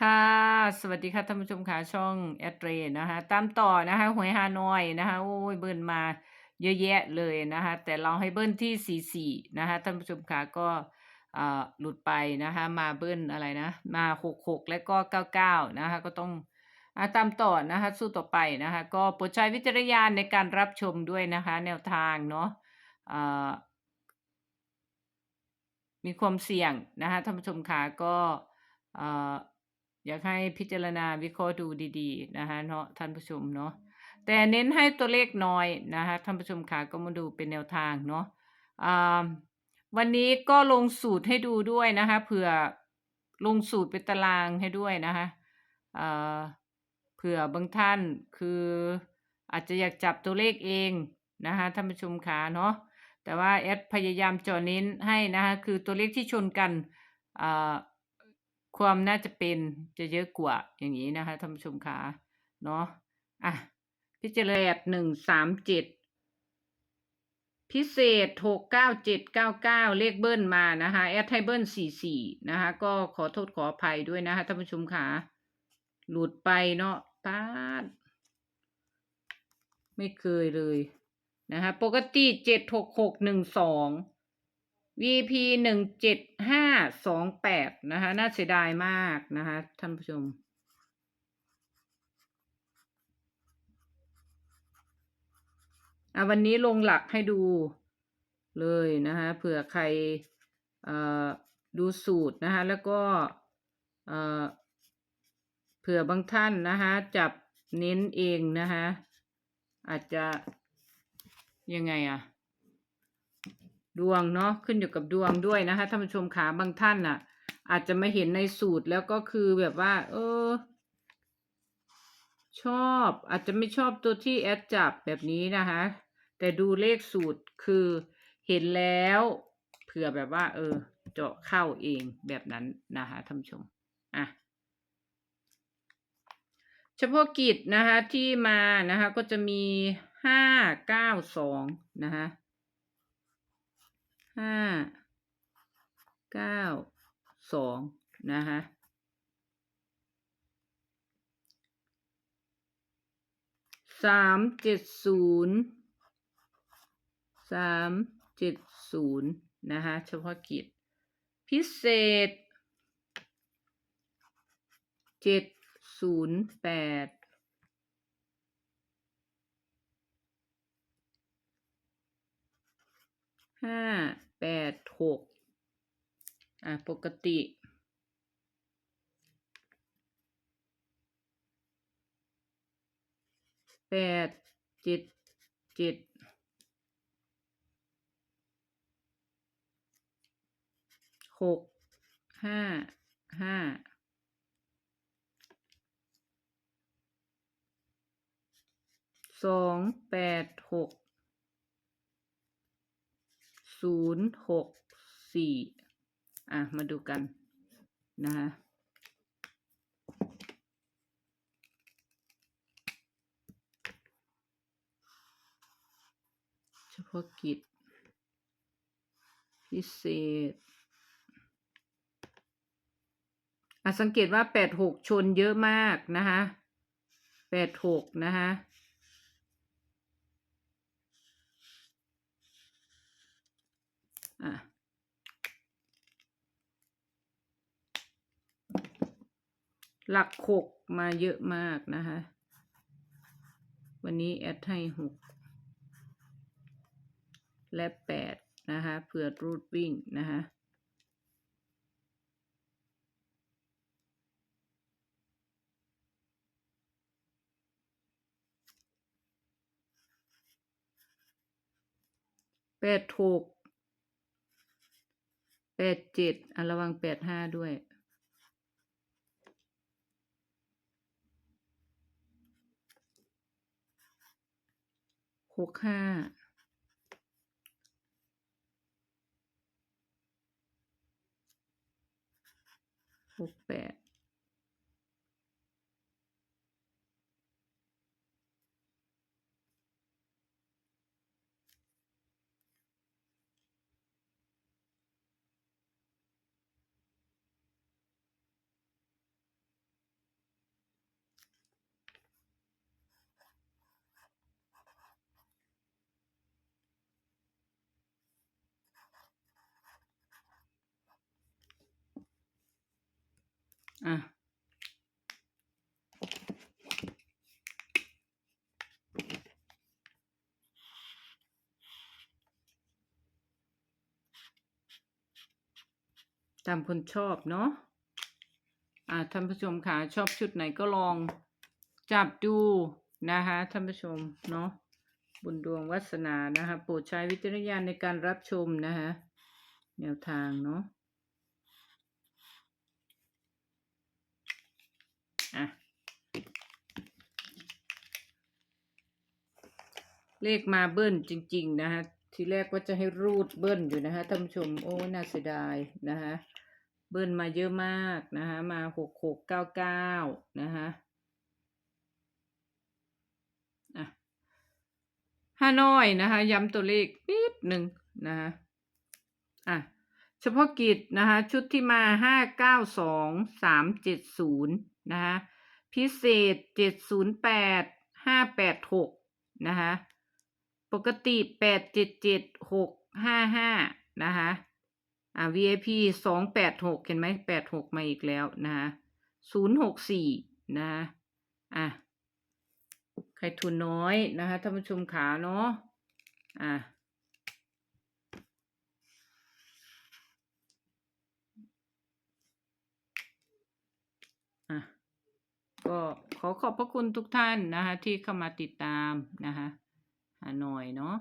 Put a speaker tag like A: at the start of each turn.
A: ค่ะ สวัสดีค่ะท่านผู้ชมค่ะช่องแอดเรนะคะตามต่อนะคะหวยฮานอยนะคะโอ้ยเบิ้ลมาเยอะแยะเลยนะคะแต่เราให้เบิ้ลที่44นะคะท่านผู้ชมค่ะก็อ่าหลุดไปนะคะมาเบิ้ลอะไรนะมา66และก็99นะคะก็ต้องอ่าตามต่อนะคะสู้ต่อไปนะคะก็โปรดใช้วิจารณญาณในการรับชมด้วยนะคะแนวทางเนาะอ่ามีความเสี่ยงนะคะท่านผู้ชมค่ะก็ อยากให้พิจารณาวิเคราะห์ดูดีๆนะคะเนาะท่านผู้ชมเนาะแต่เน้นให้ตัวเลขน้อยนะคะท่านผู้ชมค่ะก็มาดูเป็นแนวทางเนาะวันนี้ก็ลงสูตรให้ดูด้วยนะคะเผื่อลงสูตรเป็นตารางให้ด้วยนะคะเผื่อบางท่านคืออาจจะอยากจับตัวเลขเองนะคะท่านผู้ชมค่ะเนาะแต่ว่าแอดพยายามเจาะเน้นให้นะคะคือตัวเลขที่ชนกันอ่า ความน่าจะเป็นจะเยอะกว่าอย่างงี้นะคะท่านผู้ชมคะเนาะอะพิจารณา137พิเศษ69799เจ็ดเก้าเก้าเลขเบิ้ลมานะคะแอดให้เบิ้ล44นะคะก็ขอโทษขออภัยด้วยนะคะท่านผู้ชมค่ะหลุดไปเนาะป๊าดไม่เคยเลยนะคะปกติ76612 VP 17528นะคะ น่าเสียดายมากนะคะ ท่านผู้ชมอ่าวันนี้ลงหลักให้ดูเลยนะคะเผื่อใครดูสูตรนะคะ แล้วก็เอ่อเผื่อบางท่านนะคะจับเน้นเองนะคะ อาจจะยังไงอะ ดวงเนาะขึ้นอยู่กับดวงด้วยนะคะท่านผู้ชมขาบางท่านน่ะ อาจจะไม่เห็นในสูตรแล้วก็คือแบบว่า เออ ชอบอาจจะไม่ชอบตัวที่แอดจับแบบนี้นะคะ แต่ดูเลขสูตรคือเห็นแล้วเผื่อแบบว่า เออ เจาะเข้าเองแบบนั้นนะคะท่านผู้ชมอะเฉพาะกิจนะคะที่มานะคะก็จะมี592นะคะ ห้าเก้าสองนะคะสามเจ็ดศูนย์สามเจ็ดศูนย์นะคะเฉพาะกิจ พิเศษเจ็ดศูนย์แปดห้า แปกติแปดเจ็ดเจ็ดหกห้าห้าสองแปดหก ศูนย์หกสี่อะ มาดูกันนะคะเฉพาะกิจ พิเศษอะสังเกตว่า86ชนเยอะมากนะคะ86นะคะ หลัก6มาเยอะมากนะคะ วันนี้แอดให้6และ8นะคะเผื่อรูดวิ่งนะคะแปดหกแปดเจ็ดอะระวังแปดห้าด้วย หกห้าหกแปด อะตามคนชอบเนาะอ่าท่านผู้ชมค่ะชอบชุดไหนก็ลองจับดูนะคะท่านผู้ชมเนาะบุญดวงวัสนานะคะโปรดใช้วิจารณญาณในการรับชมนะคะแนวทางเนาะ อะเลขมาเบิ้ลจริง ๆ นะคะทีแรกว่าจะให้รูดเบิ้ลอยู่นะคะท่านผู้ชมโอ้น่าเสียดายนะคะเบิ้ลมาเยอะมากนะคะมาหกหกเก้าเก้านะคะฮานอยนะคะย้ำตัวเลขนิดหนึ่งนะคะอะ ฉพาะกิจนะคะชุดที่มาห้าเก้าสองสามเจ็ดศูนย์นะคะพิเศษเจ็ดศูนย์แปดห้าแปดหกนะคะปกติแปดเจ็ดเจ็ดหกห้าห้านะคะอ่า VIP สองแปดหกเห็นไหมแปดหกมาอีกแล้วนะคะศูนย์หกสี่นะคะอะใครทุนน้อยนะคะท่านผู้ชมขาเนาะอะก็ ขอขอบพระคุณทุกท่านนะคะที่เข้ามาติดตามนะคะหาหน่อยเนาะ